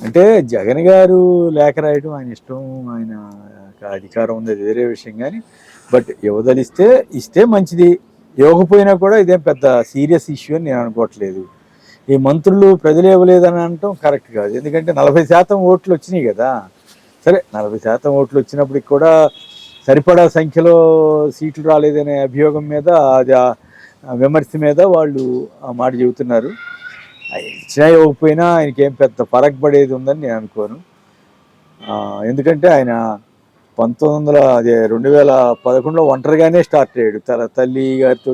అంటే జగన్ గారు లేఖ రాయడం ఆయన ఇష్టం ఆయన అధికారం ఉంది అది వేరే విషయం కానీ బట్ ఇవ్వదలిస్తే ఇస్తే మంచిది. ఇవ్వకపోయినా కూడా ఇదేం పెద్ద సీరియస్ ఇష్యూ అని నేను అనుకోవట్లేదు. ఈ మంత్రులు ప్రజలు ఇవ్వలేదని అనటం కరెక్ట్ కాదు. ఎందుకంటే నలభై శాతం ఓట్లు వచ్చినాయి కదా. సరే నలభై శాతం ఓట్లు వచ్చినప్పటికి కూడా సరిపడా సంఖ్యలో సీట్లు రాలేదనే అభియోగం మీద అది ఆ విమర్శ మీద వాళ్ళు ఆ మాట చెబుతున్నారు. ఇచ్చినా ఇవ్వకపోయినా ఆయనకేం పెద్ద ఫరక్ పడేది ఉందని నేను అనుకోను. ఎందుకంటే ఆయన పంతొమ్మిది వందల అదే రెండు వేల పదకొండులో ఒంటరిగానే స్టార్ట్ అయ్యాడు. తన తల్లి గారితో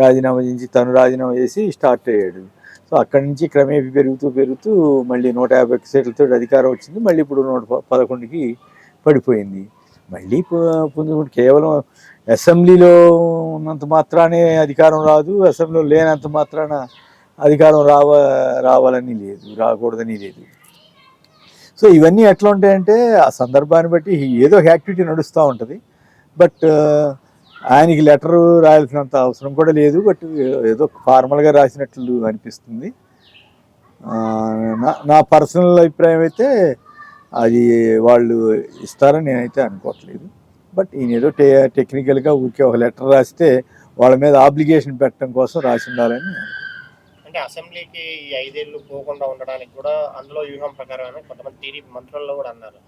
రాజీనామా చేసి తను రాజీనామా చేసి స్టార్ట్ అయ్యాడు. సో అక్కడి నుంచి క్రమేపీ పెరుగుతూ పెరుగుతూ మళ్ళీ నూట యాభై ఒక్క సీట్లతో అధికారం వచ్చింది. మళ్ళీ ఇప్పుడు నూట పదకొండుకి పడిపోయింది. మళ్ళీ పుంజుకుంటే కేవలం అసెంబ్లీలో ఉన్నంత మాత్రానే అధికారం రాదు. అసెంబ్లీలో లేనంత మాత్రాన అధికారం రావ రావాలని లేదు రాకూడదని లేదు. సో ఇవన్నీ ఎట్లా ఉంటాయంటే ఆ సందర్భాన్ని బట్టి ఏదో ఒక యాక్టివిటీ నడుస్తూ ఉంటుంది. బట్ ఆయనకి లెటర్ రాయాల్సినంత అవసరం కూడా లేదు. బట్ ఏదో ఫార్మల్గా రాసినట్లు అనిపిస్తుంది. నా నా పర్సనల్ అభిప్రాయం అయితే అది వాళ్ళు ఇస్తారని నేనైతే అనుకోవట్లేదు. బట్ ఈయన ఏదో టె టెక్నికల్గా ఊరికే ఒక లెటర్ రాస్తే వాళ్ళ మీద ఆబ్లిగేషన్ పెట్టడం కోసం రాసి ఉండాలని అనుకుంటున్నాను. అంటే అసెంబ్లీకి ఈ ఐదేళ్ళు పోకుండా ఉండడానికి కూడా అందులో వ్యూహం ప్రకారమే కొంతమంది టీడీపీ మంత్రుల్లో కూడా అన్నారు.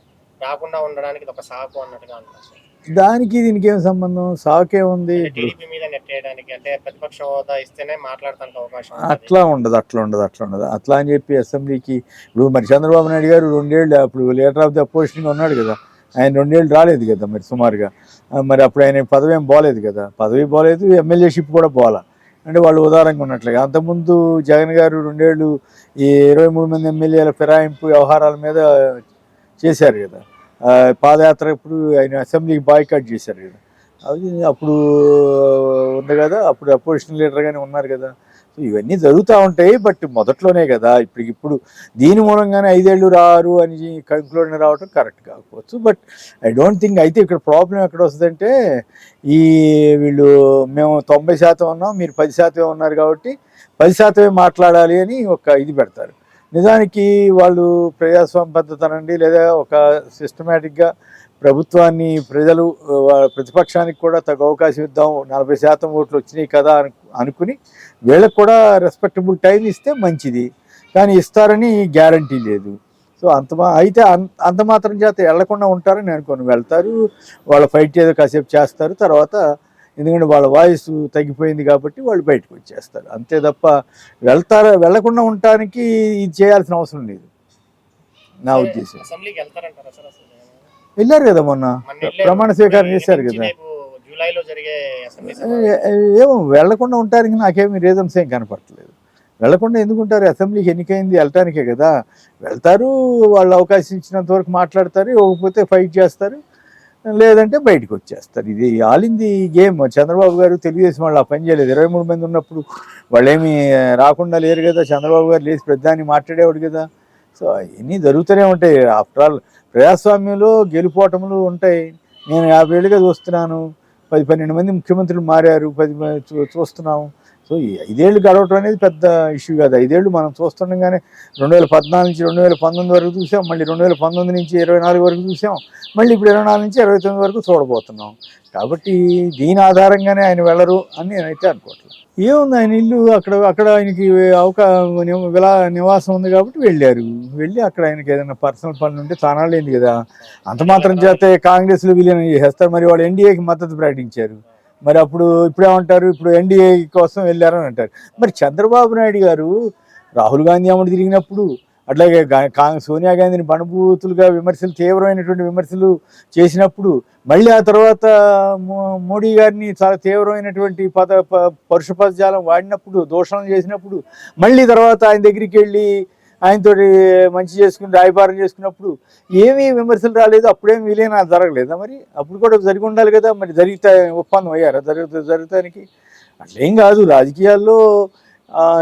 రాకుండా ఉండడానికి ఒక సాకు అన్నట్టుగా అన్నారు. దానికి దీనికి ఏం సంబంధం? సాకే ఉంది. టీడీపీ మీద నెట్టేయడానికి అంటే ప్రతిపక్ష హోదా ఇస్తేనే మాట్లాడటానికి అవకాశం. అట్లా ఉండదు అట్లా ఉండదు అట్లా ఉండదు. అట్లా అని చెప్పి అసెంబ్లీకి ఇప్పుడు మరి చంద్రబాబు నాయుడు గారు రెండేళ్ళు అప్పుడు లీడర్ ఆఫ్ ది అపోజిషన్ ఉన్నాడు కదా. ఆయన రెండేళ్ళు రాలేదు కదా మరి సుమారుగా. మరి అప్పుడు ఆయన పదవి ఏం పోలేదు కదా. పదవి పోలేదు ఎమ్మెల్యేషిప్ కూడా పోలా. అంటే వాళ్ళు ఉదారంగా ఉన్నట్లుగా. అంతకుముందు జగన్ గారు రెండేళ్ళు ఈ ఇరవై మూడు మంది ఎమ్మెల్యేల ఫిరాయింపు వ్యవహారాల మీద చేశారు కదా. పాదయాత్ర ఇప్పుడు ఆయన అసెంబ్లీకి బాయ్కాట్ చేశారు కదా. అది అప్పుడు ఉంది కదా. అప్పుడు అపోజిషన్ లీడర్గానే ఉన్నారు కదా. సో ఇవన్నీ జరుగుతూ ఉంటాయి బట్ మొదట్లోనే కదా. ఇప్పుడు ఇప్పుడు దీని మూలంగానే ఐదేళ్ళు రారు అని కంక్లూడన్ రావడం కరెక్ట్ కాకపోవచ్చు. బట్ ఐ డోంట్ థింక్ అయితే ఇక్కడ ప్రాబ్లం ఎక్కడ వస్తుందంటే ఈ వీళ్ళు మేము తొంభై శాతం ఉన్నాం మీరు పది శాతమే ఉన్నారు కాబట్టి పది శాతమే మాట్లాడాలి అని ఒక ఇది పెడతారు. నిజానికి వాళ్ళు ప్రజాస్వామ్య పద్ధతి అనండి లేదా ఒక సిస్టమేటిక్గా ప్రభుత్వాన్ని ప్రజలు ప్రతిపక్షానికి కూడా తగు అవకాశం ఇద్దాం నలభై శాతం ఓట్లు వచ్చినాయి కదా అను అనుకుని వీళ్ళకి కూడా రెస్పెక్టబుల్ టైం ఇస్తే మంచిది. కానీ ఇస్తారని గ్యారంటీ లేదు. సో అంత మా- అయితే అంత అంత మాత్రం చేత వెళ్ళకుండా ఉంటారని అనుకోను. వెళ్తారు వాళ్ళ ఫైట్ ఏదో కాసేపు చేస్తారు తర్వాత ఎందుకంటే వాళ్ళ వాయిస్ తగ్గిపోయింది కాబట్టి వాళ్ళు బయటకు వచ్చేస్తారు. అంతే తప్ప వెళ్తారా వెళ్ళకుండా ఉండటానికి ఇది చేయాల్సిన అవసరం లేదు. నా సరే, ఉద్దేశం అసెంబ్లీకి వెళ్తారంటారా సార్ అసలు వెళ్ళారు కదా మొన్న. ప్రమాణ స్వీకారం చేశారు కదా. ఏమో వెళ్ళకుండా ఉంటానికి నాకేమి రీజన్స్ ఏం కనపడట్లేదు. వెళ్ళకుండా ఎందుకుంటారు అసెంబ్లీకి ఎన్నికైంది వెళ్ళటానికే కదా. వెళ్తారు వాళ్ళు అవకాశం ఇచ్చినంత వరకు మాట్లాడతారు ఇవ్వకపోతే ఫైట్ చేస్తారు. లేదంటే బయటకు వచ్చేస్తారు. ఇది ఆలింది గేమ్. చంద్రబాబు గారు తెలుగుదేశం వాళ్ళు ఆ పని చేయలేదు. ఇరవై మూడు మంది ఉన్నప్పుడు వాళ్ళేమి రాకుండా లేరు కదా. చంద్రబాబు గారు లేచి ప్రధాని మాట్లాడేవాడు కదా. సో అవన్నీ జరుగుతూనే ఉంటాయి. ఆఫ్టర్ ఆల్ ప్రజాస్వామ్యంలో గెలుపోటములు ఉంటాయి. నేను యాభై ఏళ్ళుగా చూస్తున్నాను. పది పన్నెండు మంది ముఖ్యమంత్రులు మారారు. పది చూస్తున్నాము. సో ఈ ఐదేళ్ళు గడవటం అనేది పెద్ద ఇష్యూ కాదు. ఐదేళ్ళు మనం చూస్తుండగానే రెండు వేల పద్నాలుగు నుంచి రెండు వేల పంతొమ్మిది వరకు చూసాం. మళ్ళీ రెండు వేల పంతొమ్మిది నుంచి ఇరవై నాలుగు వరకు చూసాం. మళ్ళీ ఇప్పుడు ఇరవై నాలుగు నుంచి ఇరవై తొమ్మిది వరకు చూడబోతున్నాం. కాబట్టి దీని ఆధారంగానే ఆయన వెళ్ళరు అని నేనైతే అనుకోవట్లేదు. ఏముంది ఆయన ఇల్లు అక్కడ అక్కడ ఆయనకి అవకా విలా నివాసం ఉంది కాబట్టి వెళ్ళారు. వెళ్ళి అక్కడ ఆయనకి ఏదైనా పర్సనల్ పనులు ఉంటే తానాలేంది కదా. అంత మాత్రం చేస్తే కాంగ్రెస్లో విలీనం చేసేస్తారు మరి వాళ్ళు ఎన్డీఏకి మద్దతు ప్రకటించారు. మరి అప్పుడు ఇప్పుడేమంటారు? ఇప్పుడు ఎన్డీఏ కోసం వెళ్ళారని అంటారు. మరి చంద్రబాబు నాయుడు గారు రాహుల్ గాంధీ అమ్మడు తిరిగినప్పుడు అట్లాగే సోనియా గాంధీని బణభూతులుగా విమర్శలు తీవ్రమైనటువంటి విమర్శలు చేసినప్పుడు మళ్ళీ ఆ తర్వాత మో- మోడీ గారిని చాలా తీవ్రమైనటువంటి పద ప- వాడినప్పుడు దూషణలు చేసినప్పుడు మళ్ళీ తర్వాత ఆయన దగ్గరికి వెళ్ళి ఆయనతోటి మంచి చేసుకుని రాయబారం చేసుకున్నప్పుడు ఏమీ విమర్శలు రాలేదు అప్పుడేం విలీనాలు జరగలేదా మరి? అప్పుడు కూడా జరిగి ఉండాలి కదా మరి జరిగితే ఒప్పందం అయ్యారా? జరుగుతా జరుగుతానికి అట్లేం కాదు రాజకీయాల్లో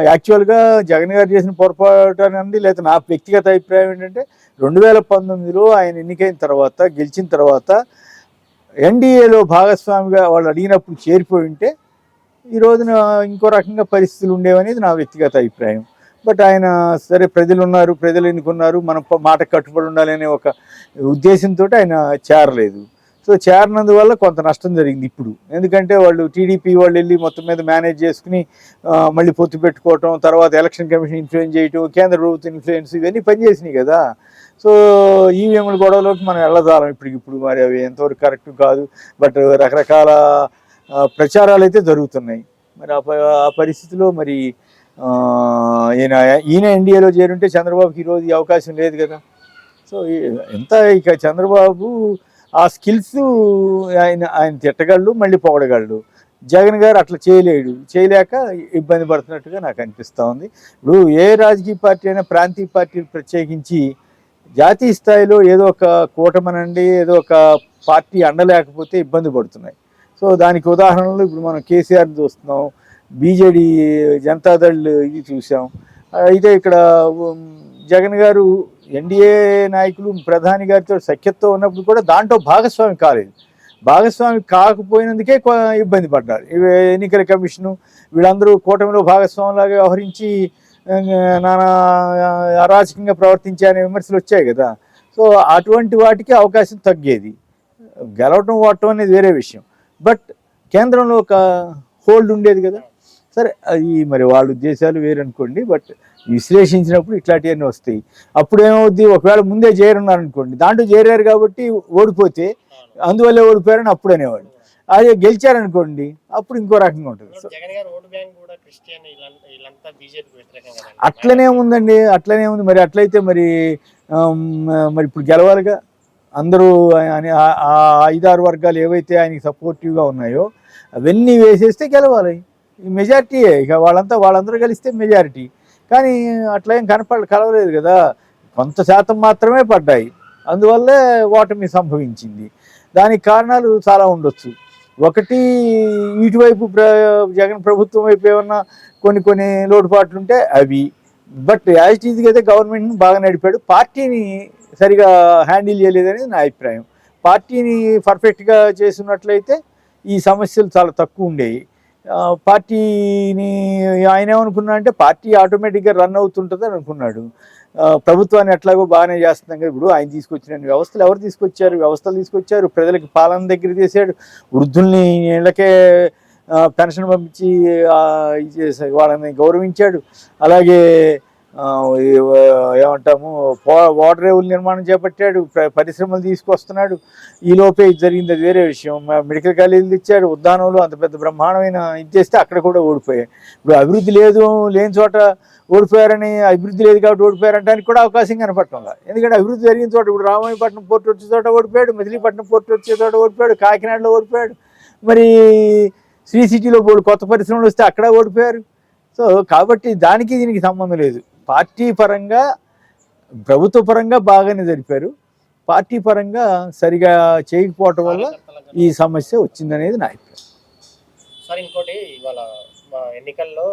యాక్చువల్గా జగన్ గారు చేసిన పొరపాటు అనండి లేదా నా వ్యక్తిగత అభిప్రాయం ఏంటంటే రెండు వేల పంతొమ్మిదిలో ఆయన ఎన్నికైన తర్వాత గెలిచిన తర్వాత ఎన్డీఏలో భాగస్వామిగా వాళ్ళు అడిగినప్పుడు చేరిపోయి ఉంటే ఈ రోజున ఇంకో రకంగా పరిస్థితులు ఉండేవనేది నా వ్యక్తిగత అభిప్రాయం. బట్ ఆయన సరే ప్రజలు ఉన్నారు ప్రజలు ఎన్నుకున్నారు మనం మాట కట్టుబడి ఉండాలనే ఒక ఉద్దేశంతో ఆయన చేరలేదు. సో చేరినందువల్ల కొంత నష్టం జరిగింది ఇప్పుడు. ఎందుకంటే వాళ్ళు టీడీపీ వాళ్ళు వెళ్ళి మొత్తం మీద మేనేజ్ చేసుకుని మళ్ళీ పొత్తు పెట్టుకోవటం తర్వాత ఎలక్షన్ కమిషన్ ఇన్ఫ్లుయెన్స్ చేయటం కేంద్ర ప్రభుత్వం ఇన్ఫ్లుయెన్స్ ఇవన్నీ పనిచేసినాయి కదా. సో ఈవీఎంల గొడవలోకి మనం వెళ్ళదాలం ఇప్పటికిప్పుడు ఇప్పుడు మరి అవి ఎంతవరకు కరెక్ట్ కాదు. బట్ రకరకాల ప్రచారాలు అయితే జరుగుతున్నాయి. మరి ఆ ప- ఆ పరిస్థితిలో మరి ఈయన ఈయన ఎన్డీఏలో చేరుంటే చంద్రబాబుకి ఈరోజు అవకాశం లేదు కదా. సో ఎంత ఇక చంద్రబాబు ఆ స్కిల్స్ ఆయన ఆయన తిట్టగలడు మళ్ళీ పొగడగలడు. జగన్ గారు అట్లా చేయలేడు. చేయలేక ఇబ్బంది పడుతున్నట్టుగా నాకు అనిపిస్తూ ఉంది. ఇప్పుడు ఏ రాజకీయ పార్టీ అయినా ప్రాంతీయ పార్టీలు ప్రత్యేకించి జాతీయ స్థాయిలో ఏదో ఒక కూటమనండి ఏదో ఒక పార్టీ అండలేకపోతే ఇబ్బంది పడుతున్నాయి. సో దానికి ఉదాహరణలు ఇప్పుడు మనం కేసీఆర్ చూస్తున్నాం బీజేడీ జనతాదళ్ ఇది చూసాం. అయితే ఇక్కడ జగన్ గారు ఎన్డీఏ నాయకులు ప్రధాని గారితో సఖ్యతతో ఉన్నప్పుడు కూడా దాంట్లో భాగస్వామి కాలేదు. భాగస్వామి కాకపోయినందుకే ఇబ్బంది పడ్డారు. ఇవి ఎన్నికల కమిషను వీళ్ళందరూ కూటమిలో భాగస్వామిలాగా వ్యవహరించి నానా అరాచకంగా ప్రవర్తించాయనే విమర్శలు వచ్చాయి కదా. సో అటువంటి వాటికి అవకాశం తగ్గేది. గెలవటం ఓటం అనేది వేరే విషయం. బట్ కేంద్రంలో ఒక హోల్డ్ ఉండేది కదా. సరే అది మరి వాళ్ళ ఉద్దేశాలు వేరు అనుకోండి బట్ విశ్లేషించినప్పుడు ఇట్లాంటివన్నీ వస్తాయి. అప్పుడు ఏమవుద్ది ఒకవేళ ముందే చేరున్నారు అనుకోండి దాంట్లో చేరారు కాబట్టి ఓడిపోతే అందువల్లే ఓడిపోయారని అప్పుడు అనేవాడు అదే గెలిచారనుకోండి అప్పుడు ఇంకో రకంగా ఉంటుంది. అట్లనే ఉందండి అట్లనే ఉంది. మరి అట్లయితే మరి మరి ఇప్పుడు గెలవాలిగా? అందరూ ఆ ఐదారు వర్గాలు ఏవైతే ఆయనకి సపోర్టివ్గా ఉన్నాయో అవన్నీ వేసేస్తే గెలవాలి. మెజారిటీయే. ఇక వాళ్ళంతా వాళ్ళందరూ కలిస్తే మెజారిటీ. కానీ అట్లా ఏం కనపడ కలవలేదు కదా. కొంత శాతం మాత్రమే పడ్డాయి. అందువల్లే ఓటమి సంభవించింది. దానికి కారణాలు చాలా ఉండొచ్చు. ఒకటి ఇటువైపు ప్ర జగన్ ప్రభుత్వం వైపు ఏమన్నా కొన్ని కొన్ని లోటుపాట్లుంటే అవి. బట్ యాజ్ ఇట్ ఈజ్గా అయితే గవర్నమెంట్ని బాగా నడిపాడు. పార్టీని సరిగా హ్యాండిల్ చేయలేదనేది నా అభిప్రాయం. పార్టీని పర్ఫెక్ట్గా చేసినట్లయితే ఈ సమస్యలు చాలా తక్కువ ఉండేవి. పార్టీని ఆయన ఏమనుకున్నా అంటే పార్టీ ఆటోమేటిక్గా రన్ అవుతుంటుంది అని అనుకున్నాడు. ప్రభుత్వాన్ని ఎట్లాగో బాగానే చేస్తున్నాం కదా ఇప్పుడు ఆయన తీసుకొచ్చిన వ్యవస్థలు ఎవరు తీసుకొచ్చారు? వ్యవస్థలు తీసుకొచ్చారు ప్రజలకి పాలన దగ్గర చేశాడు వృద్ధుల్ని ఇళ్ళకే పెన్షన్ పంపించి ఇది చేశాడు వాళ్ళని గౌరవించాడు. అలాగే ఏమంటాము పో- వాటర్ రేవుల నిర్మాణం చేపట్టాడు పరిశ్రమలు తీసుకొస్తున్నాడు. ఈ లోపే ఇది జరిగింది అది వేరే విషయం. మెడికల్ కాలేజీలు ఇచ్చాడు ఉద్దానంలో అంత పెద్ద బ్రహ్మాండమైన ఇది చేస్తే అక్కడ కూడా ఓడిపోయాయి. ఇప్పుడు అభివృద్ధి లేదు లేని చోట ఓడిపోయారని అభివృద్ధి లేదు కాబట్టి ఓడిపోయారంటానికి కూడా అవకాశం కనపడటంలా. ఎందుకంటే అభివృద్ధి జరిగిన చోట ఇప్పుడు రామాయపట్నం పోర్ట్ వచ్చే చోట ఓడిపోయాడు మచిలీపట్నం పోర్ట్ వచ్చే చోట ఓడిపోయాడు కాకినాడలో ఓడిపోయాడు. మరి శ్రీ సిటీలో కొత్త పరిశ్రమలు వస్తే అక్కడ ఓడిపోయారు. సో కాబట్టి దానికి దీనికి సంబంధం లేదు. పార్టీ పరంగా ప్రభుత్వ పరంగా బాగానే జరిపారు. పార్టీ పరంగా సరిగా చేయకపోవటం వల్ల ఈ సమస్య వచ్చిందనేది నా అభిప్రాయం. సార్ ఇంకోటి ఇవాళ ఎన్నికల్లో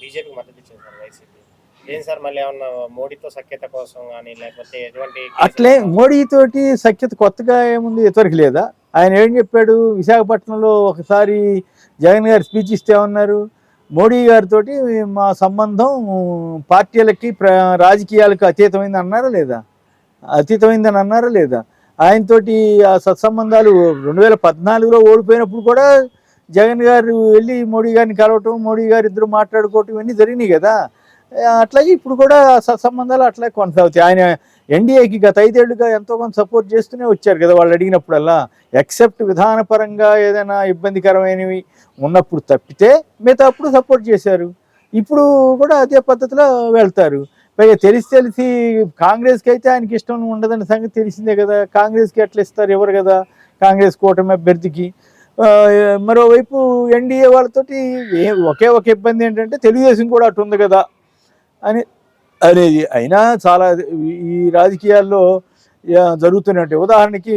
బీజేపీ మద్దతు ఇచ్చింది సార్ వైసీపీ. ఏం సార్ మళ్ళీ ఏమన్నా మోడీతో సఖ్యత కోసం కానీ లేకపోతే ఎటువంటి అట్లే మోడీతోటి సఖ్యత కొత్తగా ఏముంది ఇతవరకు లేదా? ఆయన ఏం చెప్పాడు? విశాఖపట్నంలో ఒకసారి జగన్ గారు స్పీచ్ ఇస్తే ఏమన్నారు? మోడీ గారితో మా సంబంధం పార్టీలకి ప్ర రాజకీయాలకు అతీతమైంది అన్నారా లేదా? అతీతమైందని అన్నారా లేదా? ఆయనతోటి ఆ సత్సంబంధాలు రెండు వేల పద్నాలుగులో ఓడిపోయినప్పుడు కూడా జగన్ గారు వెళ్ళి మోడీ గారిని కలవటం మోడీ గారు ఇద్దరు మాట్లాడుకోవటం ఇవన్నీ జరిగినాయి కదా. అట్లాగే ఇప్పుడు కూడా సత్సంబంధాలు అట్లాగే కొనసాగుతాయి. ఆయన ఎన్డీఏకి గత ఐదేళ్ళుగా ఎంతో కొంత సపోర్ట్ చేస్తూనే వచ్చారు కదా వాళ్ళు అడిగినప్పుడల్లా ఎక్సెప్ట్ విధానపరంగా ఏదైనా ఇబ్బందికరమైనవి ఉన్నప్పుడు తప్పితే మిగతా అప్పుడు సపోర్ట్ చేశారు. ఇప్పుడు కూడా అదే పద్ధతిలో వెళ్తారు. పైగా తెలిసి తెలిసి కాంగ్రెస్కి అయితే ఆయనకి ఇష్టం ఉండదన్న సంగతి తెలిసిందే కదా. కాంగ్రెస్కి ఎట్లా ఇస్తారు ఎవరు కదా? కాంగ్రెస్ కూటమి అభ్యర్థికి. మరోవైపు ఎన్డీఏ వాళ్ళతోటి ఏ ఒకే ఒక ఇబ్బంది ఏంటంటే తెలుగుదేశం కూడా అటు ఉంది కదా అని అనేది అయినా చాలా ఈ రాజకీయాల్లో జరుగుతున్నట్టు. ఉదాహరణకి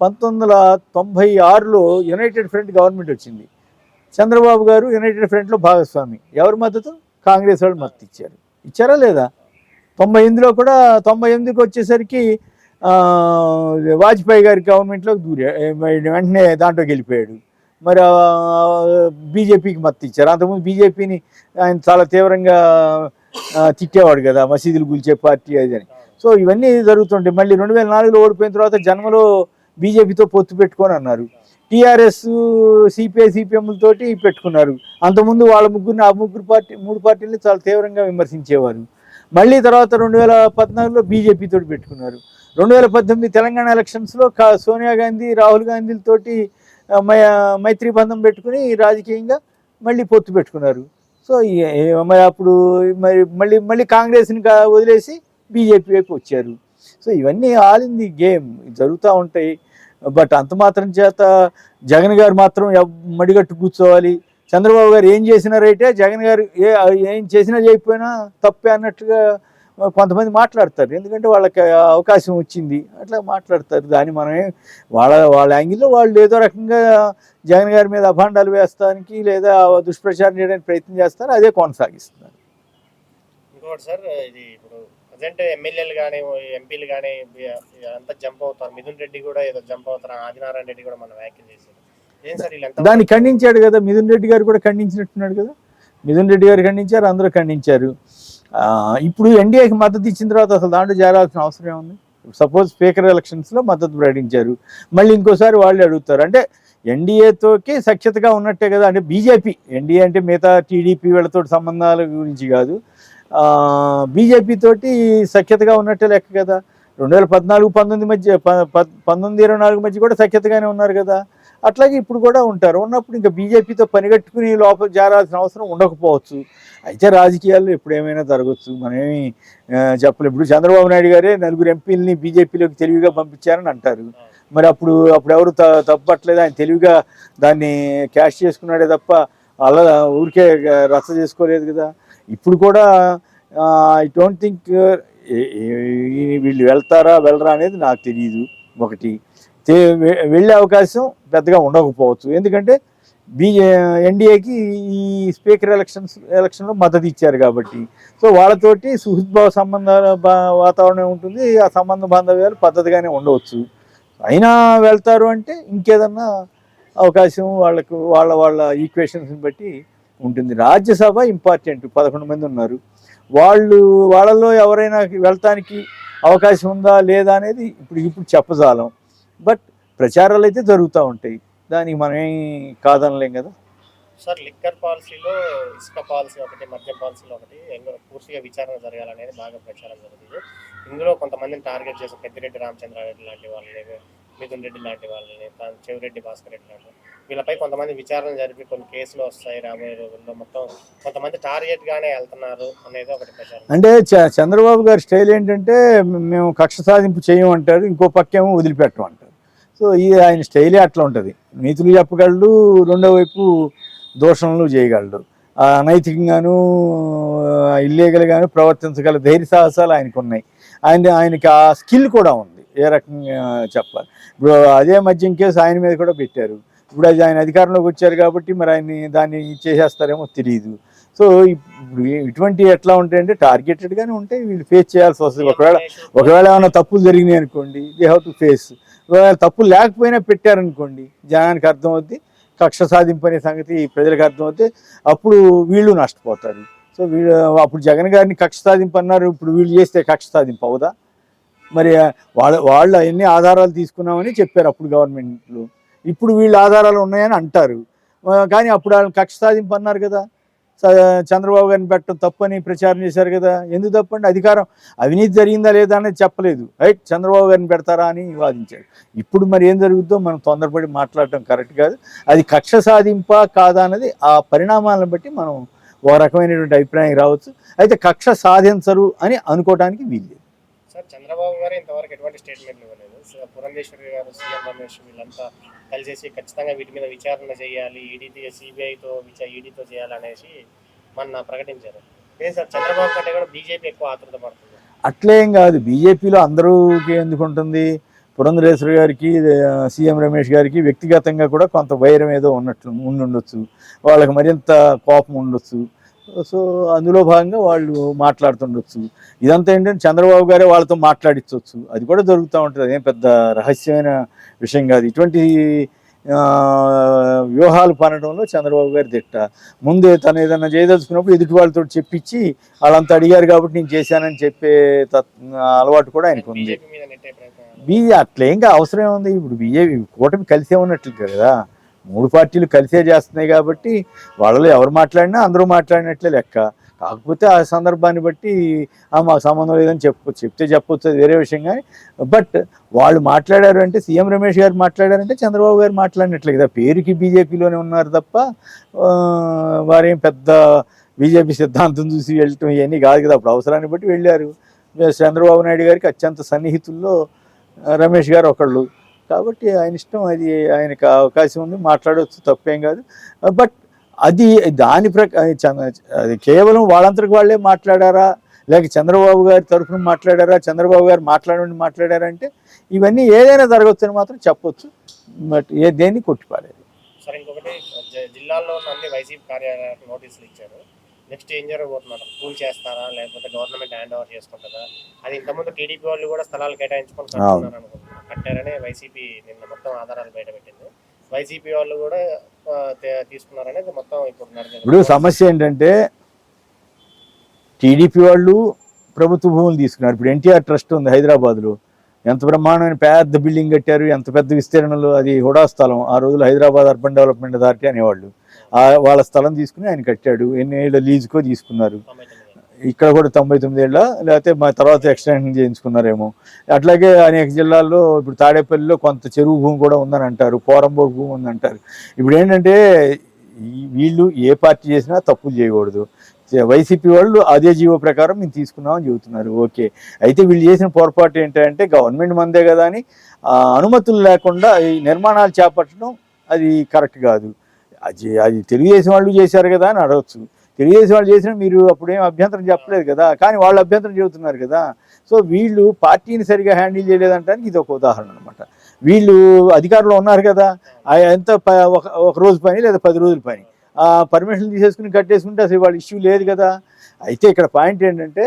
పంతొమ్మిది వందల తొంభై ఆరులో యునైటెడ్ ఫ్రంట్ గవర్నమెంట్ వచ్చింది. చంద్రబాబు గారు యునైటెడ్ ఫ్రంట్లో భాగస్వామి. ఎవరి మద్దతు? కాంగ్రెస్ వాళ్ళు మద్దతు ఇచ్చారు. ఇచ్చారా లేదా? తొంభై ఎనిమిదిలో కూడా తొంభై ఎనిమిదికి వచ్చేసరికి వాజ్పేయి గారి గవర్నమెంట్లోకి దూరే వెంటనే దాంట్లో వెళ్ళిపోయాడు. మరి బీజేపీకి మద్దతు ఇచ్చారు. అంతకుముందు బీజేపీని ఆయన చాలా తీవ్రంగా తిట్టేవాడు కదా మసీదులు గుల్చే పార్టీ అది అని. సో ఇవన్నీ జరుగుతుంటాయి. మళ్ళీ రెండు వేల నాలుగులో ఓడిపోయిన తర్వాత జన్మలో బీజేపీతో పొత్తు పెట్టుకొని అన్నారు. టీఆర్ఎస్ సిపిఐ సిపిఎంలతోటి పెట్టుకున్నారు. అంతకుముందు వాళ్ళ ముగ్గురిని ఆ ముగ్గురు పార్టీ మూడు పార్టీలని చాలా తీవ్రంగా విమర్శించేవారు. మళ్ళీ తర్వాత రెండు వేల పద్నాలుగులో బీజేపీతో పెట్టుకున్నారు. రెండు వేల పద్దెనిమిది తెలంగాణ ఎలక్షన్స్లో కా సోనియా గాంధీ రాహుల్ గాంధీలతోటి మై మైత్రి బంధం పెట్టుకుని రాజకీయంగా మళ్ళీ పొత్తు పెట్టుకున్నారు. సో మరి అప్పుడు మరి మళ్ళీ మళ్ళీ కాంగ్రెస్ని కా- వదిలేసి బీజేపీ వైపు వచ్చారు. సో ఇవన్నీ ఆల్ ఇన్ ది గేమ్ జరుగుతూ ఉంటాయి. బట్ అంత మాత్రం చేత జగన్ గారు మాత్రం ఎవ్- మడిగట్టు కూర్చోవాలి. చంద్రబాబు గారు ఏం చేసినా రైటే జగన్ గారు ఏ ఏం చేసినా చేయకపోయినా తప్పే అన్నట్టుగా కొంతమంది మాట్లాడతారు. ఎందుకంటే వాళ్ళకి అవకాశం వచ్చింది. అట్లా మాట్లాడతారు. దాన్ని మనమే వాళ్ళ వాళ్ళ యాంగిల్లో వాళ్ళు ఏదో రకంగా జగన్ గారి మీద అభాండాలు వేస్తానికి లేదా దుష్ప్రచారం చేయడానికి ప్రయత్నం చేస్తారు. అదే కొనసాగిస్తున్నారు. ఇంకోటి సార్ ఇది ఇప్పుడు ప్రజెంట్ ఎమ్మెల్యేలు కానీ ఎంపీలు కానీ అంతా జంప్ అవుతారు. మిథున్ రెడ్డి కూడా ఏదో జంప్ అవుతారు. ఆదినారాయణ రెడ్డి కూడా మనం వ్యాఖ్యలు చేశారు. ఏం సార్ వీళ్ళంతా దాన్ని ఖండించాడు కదా. మిథున్ రెడ్డి గారు కూడా ఖండించినట్టున్నాడు కదా. మిథున్ రెడ్డి గారు ఖండించారు. అందరూ ఖండించారు. ఇప్పుడు ఎన్డీఏకి మద్దతు ఇచ్చిన తర్వాత అసలు దాంట్లో చేరాల్సిన అవసరం ఏముంది? సపోజ్ స్పీకర్ ఎలక్షన్స్లో మద్దతు ప్రకటించారు. మళ్ళీ ఇంకోసారి వాళ్ళు అడుగుతారు. అంటే ఎన్డీఏతోకి సఖ్యతగా ఉన్నట్టే కదా అంటే బీజేపీ. ఎన్డీఏ అంటే మిగతా టీడీపీ వీళ్ళతో సంబంధాల గురించి కాదు. బీజేపీ తోటి సఖ్యతగా ఉన్నట్టే లెక్క కదా. రెండు వేల పద్నాలుగు పంతొమ్మిది మధ్య ప- ప- పంతొమ్మిది ఇరవై నాలుగు మధ్య కూడా సఖ్యతగానే ఉన్నారు కదా. అట్లాగే ఇప్పుడు కూడా ఉంటారు. ఉన్నప్పుడు ఇంకా బీజేపీతో పనిగట్టుకుని లోపల జారాల్సిన అవసరం ఉండకపోవచ్చు. అయితే రాజకీయాల్లో ఇప్పుడు ఏమైనా జరగచ్చు. మనమేమి ఆ, ఇప్పుడు చంద్రబాబు నాయుడు గారే నలుగురు ఎంపీలని బీజేపీలోకి తెలివిగా పంపించారని అంటారు. మరి అప్పుడు అప్పుడు ఎవరు త- తప్పట్లేదు. ఆయన తెలివిగా దాన్ని క్యాష్ చేసుకున్నాడే తప్ప అలా ఊరికే రచ్చ చేసుకోలేదు కదా. ఇప్పుడు కూడా ఐ డోంట్ థింక్ వీళ్ళు వెళ్తారా వెళ్ళరా అనేది నాకు తెలియదు ఒకటి. వెళ్ళే అవకాశం పెద్దగా ఉండకపోవచ్చు. ఎందుకంటే బీజే ఎన్డీఏకి ఈ స్పీకర్ ఎలక్షన్స్ ఎలక్షన్లో మద్దతు ఇచ్చారు కాబట్టి. సో వాళ్ళతోటి సుహృద్భావ సంబంధాల వాతావరణం ఉంటుంది. ఆ సంబంధ బాంధవ్యాలు పద్ధతిగానే ఉండవచ్చు. అయినా వెళ్తారు అంటే ఇంకేదన్నా అవకాశం వాళ్ళకు వాళ్ళ వాళ్ళ ఈక్వేషన్స్ని బట్టి ఉంటుంది. రాజ్యసభ ఇంపార్టెంట్. పదకొండు మంది ఉన్నారు. వాళ్ళు వాళ్ళలో ఎవరైనా వెళ్తానికి అవకాశం ఉందా లేదా అనేది ఇప్పుడు ఇప్పుడు చెప్పజాలం. బట్ ప్రచారాలు అయితే జరుగుతూ ఉంటాయి. దానికి మనమేం కాదనలేం కదా? సార్ లిక్కర్ పాలసీలో ఇసుక పాలసీ ఒకటి మద్యం పాలసీలో ఒకటి పూర్తిగా విచారణ జరగాలనేది బాగా ప్రచారం జరుగుతుంది ఇందులో కొంతమందిని టార్గెట్ చేసి పెద్దిరెడ్డి రామచంద్రారెడ్డి లాంటి వాళ్ళని మిథున్ రెడ్డి లాంటి వాళ్ళని చెవిరెడ్డి భాస్కర్ రెడ్డి లాంటి వీళ్ళపై కొంతమంది విచారణ జరిపి కొన్ని కేసులు వస్తాయి రాబోయే రోజుల్లో మొత్తం కొంతమంది టార్గెట్ గానే వెళ్తున్నారు అనేది ఒకటి ప్రచారం అంటే చంద్రబాబు గారి స్టైల్ ఏంటంటే మేము కక్ష సాధింపు చేయమంటారు ఇంకో పక్కేమో వదిలిపెట్టమంటారు. సో ఇది ఆయన స్టైలే అట్లా ఉంటుంది. నీతులు చెప్పగలడు రెండో వైపు దోషణలు చేయగలడు. అనైతికంగాను ఇల్లీగల్గాను ప్రవర్తించగల ధైర్య సాహసాలు ఆయనకు ఉన్నాయి ఆయన ఆయనకి ఆ స్కిల్ కూడా ఉంది ఏ రకంగా చెప్పాలి. ఇప్పుడు అదే మద్యం కేసు ఆయన మీద కూడా పెట్టారు. ఇప్పుడు అది ఆయన అధికారంలోకి వచ్చారు కాబట్టి మరి ఆయన్ని దాన్ని చేసేస్తారేమో తెలియదు సో ఇప్పుడు ఇటువంటి ఎట్లా ఉంటాయంటే టార్గెటెడ్గానే ఉంటాయి. వీళ్ళు ఫేస్ చేయాల్సి వస్తుంది. ఒకవేళ ఒకవేళ ఏమైనా తప్పులు జరిగినాయి అనుకోండి దే హ్యావ్ టు ఫేస్. ఒకవేళ లేకపోయినా పెట్టారనుకోండి జనానికి అర్థమవుద్ది కక్ష సాధింపు అనే సంగతి ప్రజలకు అర్థమవుతే అప్పుడు వీళ్ళు నష్టపోతారు. సో వీళ్ళు అప్పుడు జగన్ గారిని కక్ష సాధింపు అన్నారు ఇప్పుడు వీళ్ళు చేస్తే కక్ష సాధింపు అవుదా మరి వాళ్ళ వాళ్ళు అన్ని ఆధారాలు తీసుకున్నామని చెప్పారు అప్పుడు గవర్నమెంట్లు. ఇప్పుడు వీళ్ళు ఆధారాలు ఉన్నాయని అంటారు. కానీ అప్పుడు వాళ్ళు కక్ష సాధింపు అన్నారు కదా. చంద్రబాబు గారిని పెట్టడం తప్పని ప్రచారం చేశారు కదా. ఎందుకు తప్పండి అధికారం అవినీతి జరిగిందా లేదా అనేది చెప్పలేదు. రైట్? చంద్రబాబు గారిని పెడతారా అని వాదించాడు. ఇప్పుడు మరి ఏం జరుగుతుందో మనం తొందరపడి మాట్లాడటం కరెక్ట్ కాదు. అది కక్ష సాధింపా కాదా అన్నది ఆ పరిణామాలను బట్టి మనం ఒక రకమైనటువంటి అభిప్రాయం రావచ్చు. అయితే కక్ష సాధించరు అని అనుకోవడానికి వీల్లేదు. సార్ చంద్రబాబు గారు ఇంతవరకు ఎటువంటి స్టేట్మెంట్ ఇవ్వలేదు. పురంధేశ్వరి గారు సీఎం రమేష్ వీళ్ళంతా కలిసేసి ఖచ్చితంగా వీటి మీద విచారణ చేయాలి ఈడీతో సిబిఐతో ఈడీతో చేయాలనేసి మొన్న ప్రకటించారు. లేదు సార్ చంద్రబాబు కంటే కూడా బీజేపీ ఎక్కువ ఆతృత పడుతుంది. అట్లేం కాదు. బీజేపీలో అందరూకి ఎందుకు ఉంటుంది? పురంధరేశ్వరి గారికి సీఎం రమేష్ గారికి వ్యక్తిగతంగా కూడా కొంత వైరం ఏదో ఉన్నట్లు ఉండుండొచ్చు. వాళ్ళకి మరింత కోపం ఉండొచ్చు. సో అందులో భాగంగా వాళ్ళు మాట్లాడుతుండొచ్చు. ఇదంతా ఏంటంటే చంద్రబాబు గారే వాళ్ళతో మాట్లాడించవచ్చు అది కూడా జరుగుతూ ఉంటుంది. అదేం పెద్ద రహస్యమైన విషయం కాదు. ఇటువంటి వ్యూహాలు పనడంలో చంద్రబాబు గారి దిట్ట. ముందే తను ఏదైనా చేయదలుచుకున్నప్పుడు ఎదుటి వాళ్ళతో చెప్పించి వాళ్ళంతా అడిగారు కాబట్టి నేను చేశానని చెప్పే తత్- అలవాటు కూడా ఆయనకు ఉంది. బీజే అట్లా అవసరం ఏముంది? ఇప్పుడు బీజేపీ కూటమి కలిసే ఉన్నట్లు కదా. మూడు పార్టీలు కలిసే చేస్తున్నాయి కాబట్టి వాళ్ళలో ఎవరు మాట్లాడినా అందరూ మాట్లాడినట్లే లెక్క. కాకపోతే ఆ సందర్భాన్ని బట్టి "ఆ, మాకు సంబంధం లేదని చెప్పు చెప్తే చెప్పొచ్చు అది వేరే విషయం కానీ బట్ వాళ్ళు మాట్లాడారు అంటే సీఎం రమేష్ గారు మాట్లాడారంటే చంద్రబాబు గారు మాట్లాడినట్లే కదా. పేరుకి బీజేపీలోనే ఉన్నారు తప్ప వారేం పెద్ద బీజేపీ సిద్ధాంతం చూసి వెళ్ళటం ఇవన్నీ కాదు కదా. అప్పుడు అవసరాన్ని బట్టి వెళ్ళారు. చంద్రబాబు నాయుడు గారికి అత్యంత సన్నిహితుల్లో రమేష్ గారు ఒకళ్ళు. కాబట్టి ఆయన ఇష్టం అది ఆయనకు అవకాశం ఉంది మాట్లాడవచ్చు తప్పేం కాదు. బట్ అది దాని ప్రక చంద్ర- అది కేవలం వాళ్ళంతరికి వాళ్ళే మాట్లాడారా? లేక చంద్రబాబు గారి తరఫున మాట్లాడారా? చంద్రబాబు గారు మాట్లాడండి మాట్లాడారా అంటే ఇవన్నీ ఏదైనా జరగవచ్చని మాత్రం చెప్పొచ్చు. బట్ ఏ దేన్ని కొట్టిపాడేది సరే ఇంకొకటి జిల్లాల్లో అన్ని వైసీపీ కార్యాలయాలకు నోటీసులు ఇచ్చారు. నెక్స్ట్ ఏం జరగబోతున్నారు కూల్ చేస్తారా? లేకపోతే గవర్నమెంట్ హ్యాండ్ ఓవర్ చేసుకుంటుందా? అది ఇంతకుముందు టీడీపీ వాళ్ళు కూడా స్థలాలు అనుకుంటున్నారు కట్టారనే వైసీపీ నిన్న మొత్తం ఆధారాలు బయటపెట్టింది వైసీపీ వాళ్ళు కూడా తీసుకున్నారనేది మొత్తం ఇప్పుడు. ఇప్పుడు సమస్య ఏంటంటే టీడీపీ వాళ్ళు ప్రభుత్వ భూములు తీసుకున్నారు. ఇప్పుడు ఎన్టీఆర్ ట్రస్ట్ ఉంది హైదరాబాద్లో. ఎంత బ్రహ్మాండమైన పెద్ద బిల్డింగ్ కట్టారు ఎంత పెద్ద విస్తీర్ణంలో అది హుడా స్థలం. ఆ రోజులు హైదరాబాద్ అర్బన్ డెవలప్మెంట్ అథారిటీ అనేవాళ్ళు. ఆ వాళ్ళ స్థలం తీసుకుని ఆయన కట్టాడు. ఎన్ని ఏళ్ళ లీజుకో తీసుకున్నారు. ఇక్కడ కూడా తొంభై తొమ్మిది ఏళ్ళ లేకపోతే మా తర్వాత ఎక్స్టెన్షన్ చేయించుకున్నారేమో. అట్లాగే అనేక జిల్లాల్లో ఇప్పుడు తాడేపల్లిలో కొంత చెరువు భూమి కూడా ఉందని అంటారు పోరంబోకు భూమి ఉందంటారు ఇప్పుడు ఏంటంటే వీళ్ళు ఏ పార్టీ చేసినా తప్పులు చేయకూడదు. వైసీపీ వాళ్ళు అదే జీవో ప్రకారం మేము తీసుకున్నామని చెబుతున్నారు. ఓకే. అయితే వీళ్ళు చేసిన పొరపాటు ఏంటంటే గవర్నమెంట్ మందే కదా అని అనుమతులు లేకుండా ఈ నిర్మాణాలు చేపట్టడం అది కరెక్ట్ కాదు. అది అది తెలుగుదేశం వాళ్ళు చేశారు కదా అని అడగచ్చు. తెలుగుదేశం వాళ్ళు చేసినా మీరు అప్పుడేం అభ్యంతరం చెప్పలేదు కదా. కానీ వాళ్ళు అభ్యంతరం చెబుతున్నారు కదా. సో వీళ్ళు పార్టీని సరిగా హ్యాండిల్ చేయలేదంటానికి ఇది ఒక ఉదాహరణ అనమాట వీళ్ళు అధికారంలో ఉన్నారు కదా. ఎంత ప- ఒక ఒక రోజు పని లేదా పది రోజుల పని. ఆ పర్మిషన్ తీసేసుకుని కట్టేసుకుంటే అసలు వాళ్ళ ఇష్యూ లేదు కదా. అయితే ఇక్కడ పాయింట్ ఏంటంటే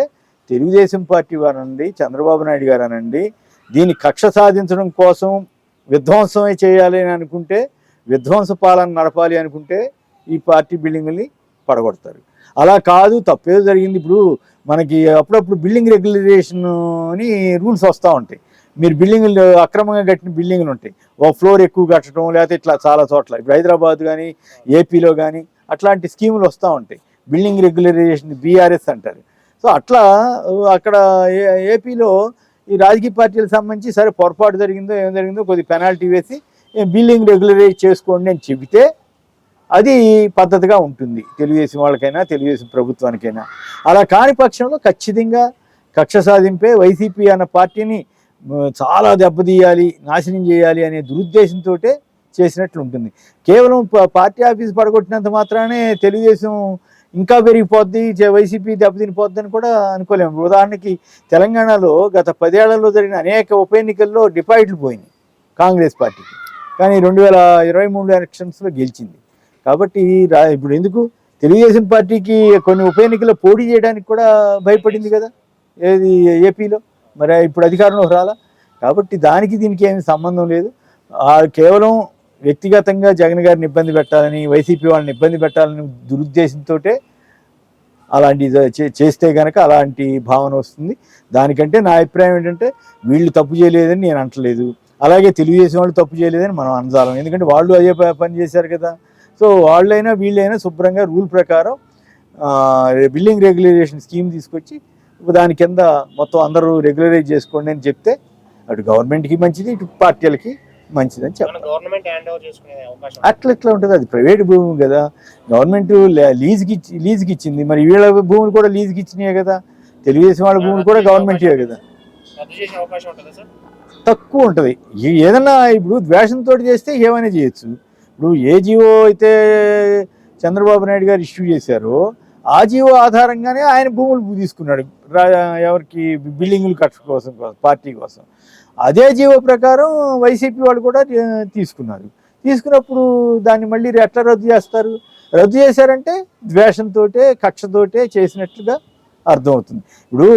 తెలుగుదేశం పార్టీ వారనండి చంద్రబాబు నాయుడు గారు అనండి దీన్ని కక్ష సాధించడం కోసం విధ్వంసమే చేయాలి అని అనుకుంటే విధ్వంస పాలన నడపాలి అనుకుంటే ఈ పార్టీ బిల్డింగ్ని పడగొడతారు. అలా కాదు తప్పేదో జరిగింది. ఇప్పుడు మనకి అప్పుడప్పుడు బిల్డింగ్ రెగ్యులరేషన్ అని రూల్స్ వస్తూ ఉంటాయి. మీరు బిల్డింగ్లు అక్రమంగా కట్టిన బిల్డింగ్లు ఉంటాయి. ఒక ఫ్లోర్ ఎక్కువ కట్టడం లేకపోతే ఇట్లా చాలా చోట్ల. ఇప్పుడు హైదరాబాద్ కానీ ఏపీలో కానీ అట్లాంటి స్కీములు వస్తూ ఉంటాయి. బిల్డింగ్ రెగ్యులరైజేషన్ బీఆర్ఎస్ అంటారు. సో అట్లా అక్కడ ఏ- ఏపీలో ఈ రాజకీయ పార్టీలకు సంబంధించి సరే పొరపాటు జరిగిందో ఏం జరిగిందో కొద్ది పెనాల్టీ వేసి బిల్డింగ్ రెగ్యులరైజ్ చేసుకోండి అని చెబితే అది పద్ధతిగా ఉంటుంది. తెలుగుదేశం వాళ్ళకైనా తెలుగుదేశం ప్రభుత్వానికైనా. అలా కాని పక్షంలో ఖచ్చితంగా కక్ష సాధింపే వైసీపీ అన్న పార్టీని చాలా దెబ్బతీయాలి నాశనం చేయాలి అనే దురుద్దేశంతో చేసినట్లు ఉంటుంది. కేవలం పార్టీ ఆఫీస్ పడగొట్టినంత మాత్రానే తెలుగుదేశం ఇంకా పెరిగిపోద్ది చే- వైసీపీ దెబ్బతినిపోద్ది అని కూడా అనుకోలేము. ఉదాహరణకి తెలంగాణలో గత పదేళ్ళలో జరిగిన అనేక ఉప ఎన్నికల్లో డిపాజిట్లు పోయినాయి కాంగ్రెస్ పార్టీకి. కానీ రెండు వేల ఇరవై మూడు ఎలక్షన్స్లో గెలిచింది. కాబట్టి రా ఇప్పుడు ఎందుకు తెలుగుదేశం పార్టీకి కొన్ని ఉప ఎన్నికల్లో పోటీ చేయడానికి కూడా భయపడింది కదా? ఏది ఏపీలో? మరి ఇప్పుడు అధికారంలో రాలా? కాబట్టి దానికి దీనికి ఏమి సంబంధం లేదు. కేవలం వ్యక్తిగతంగా జగన్ గారిని ఇబ్బంది పెట్టాలని వైసీపీ వాళ్ళని ఇబ్బంది పెట్టాలని దురుద్దేశంతో అలాంటి చే- చేస్తే కనుక అలాంటి భావన వస్తుంది. దానికంటే నా అభిప్రాయం ఏంటంటే వీళ్ళు తప్పు చేయలేదని నేను అంటలేదు. అలాగే తెలుగుదేశం వాళ్ళు తప్పు చేయలేదని మనం అనజాలం. ఎందుకంటే వాళ్ళు అదే పని చేశారు కదా. సో వాళ్ళైనా వీళ్ళైనా శుభ్రంగా రూల్ ప్రకారం బిల్డింగ్ రెగ్యులరేషన్ స్కీమ్ తీసుకొచ్చి దాని కింద మొత్తం అందరూ రెగ్యులరైజ్ చేసుకోండి అని చెప్తే అటు గవర్నమెంట్కి మంచిది ఇటు పార్టీలకి మంచిది అని చెప్పాలి అట్లా ఎట్లా ఉంటుంది. అది ప్రైవేట్ భూమి కదా. గవర్నమెంట్ లీజ్కి లీజ్కి ఇచ్చింది. మరి వీళ్ళ భూములు కూడా లీజ్కి ఇచ్చినాయి కదా. తెలుగుదేశం వాళ్ళ భూములు కూడా గవర్నమెంటే కదా. తక్కువ ఉంటుంది. ఏదన్నా ఇప్పుడు ద్వేషంతో చేస్తే ఏమైనా చేయొచ్చు. ఇప్పుడు ఏ జీవో అయితే చంద్రబాబు నాయుడు గారు ఇష్యూ చేశారో ఆ జీవో ఆధారంగానే ఆయన భూములు తీసుకున్నాడు. ఎవరికి బిల్డింగులు కక్ష కోసం పార్టీ కోసం. అదే జీవో ప్రకారం వైసీపీ వాళ్ళు కూడా తీసుకున్నారు. తీసుకున్నప్పుడు దాన్ని మళ్ళీ ఎట్లా రద్దు చేస్తారు? రద్దు చేశారంటే ద్వేషంతో కక్షతోటే చేసినట్లుగా అర్థమవుతుంది. ఇప్పుడు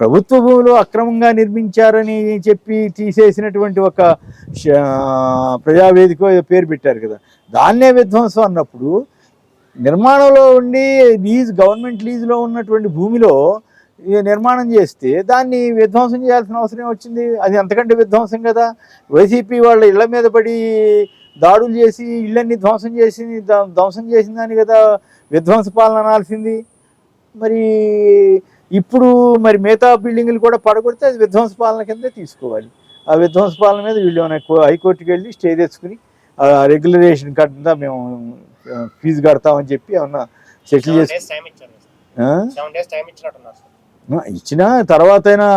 ప్రభుత్వ భూమిలో అక్రమంగా నిర్మించారని చెప్పి తీసేసినటువంటి ఒక ప్రజావేదిక ఏదో పేరు పెట్టారు కదా. దాన్నే విధ్వంసం అన్నప్పుడు నిర్మాణంలో ఉండి లీజ్ గవర్నమెంట్ లీజులో ఉన్నటువంటి భూమిలో నిర్మాణం చేస్తే దాన్ని విధ్వంసం చేయాల్సిన అవసరం వచ్చింది అది అంతకంటే విధ్వంసం కదా. వైసీపీ వాళ్ళ ఇళ్ళ మీద పడి దాడులు చేసి ఇళ్ళన్ని ధ్వంసం చేసి ధ్వంసం చేసిన దాన్ని కదా విధ్వంస పాలన అనాల్సింది. మరి ఇప్పుడు మరి మిగతా బిల్డింగ్లు కూడా పడగొడితే అది విధ్వంస పాలన కిందే తీసుకోవాలి. ఆ విధ్వంస పాలన మీద వీళ్ళు ఏమైనా హైకోర్టుకి వెళ్ళి స్టే తెచ్చుకుని ఆ రెగ్యులరేషన్ కట్టిందా మేము ఫీజు కడతామని చెప్పి ఏమన్నా సెటిల్ చేసి ఇచ్చిన తర్వాత అయినా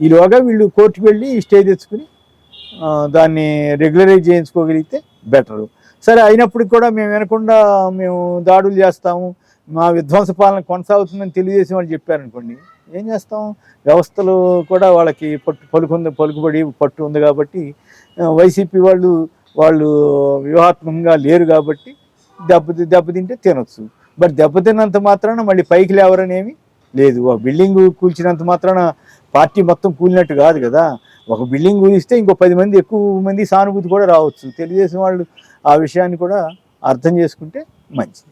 ఈలోగా వీళ్ళు కోర్టుకు వెళ్ళి స్టే తెచ్చుకుని దాన్ని రెగ్యులరైజ్ చేయించుకోగలిగితే బెటరు. సరే అయినప్పటికి కూడా మేము వినకుండా మేము దాడులు చేస్తాము మా విధ్వంస పాలన కొనసాగుతుందని తెలుగుదేశం వాళ్ళు చెప్పారనుకోండి ఏం చేస్తాం? వ్యవస్థలు కూడా వాళ్ళకి పట్టు పలుకుంది పలుకుబడి పట్టు ఉంది కాబట్టి వైసీపీ వాళ్ళు వాళ్ళు వ్యూహాత్మకంగా లేరు కాబట్టి దెబ్బ దెబ్బతింటే తినొచ్చు. బట్ దెబ్బతిన్నంత మాత్రాన మళ్ళీ పైకి లేవరనేమి లేదు. ఆ బిల్డింగ్ కూల్చినంత మాత్రాన పార్టీ మొత్తం కూలినట్టు కాదు కదా. ఒక బిల్డింగ్ కూలిస్తే ఇంకో పది మంది ఎక్కువ మంది సానుభూతి కూడా రావచ్చు. తెలుగుదేశం వాళ్ళు ఆ విషయాన్ని కూడా అర్థం చేసుకుంటే మంచిది.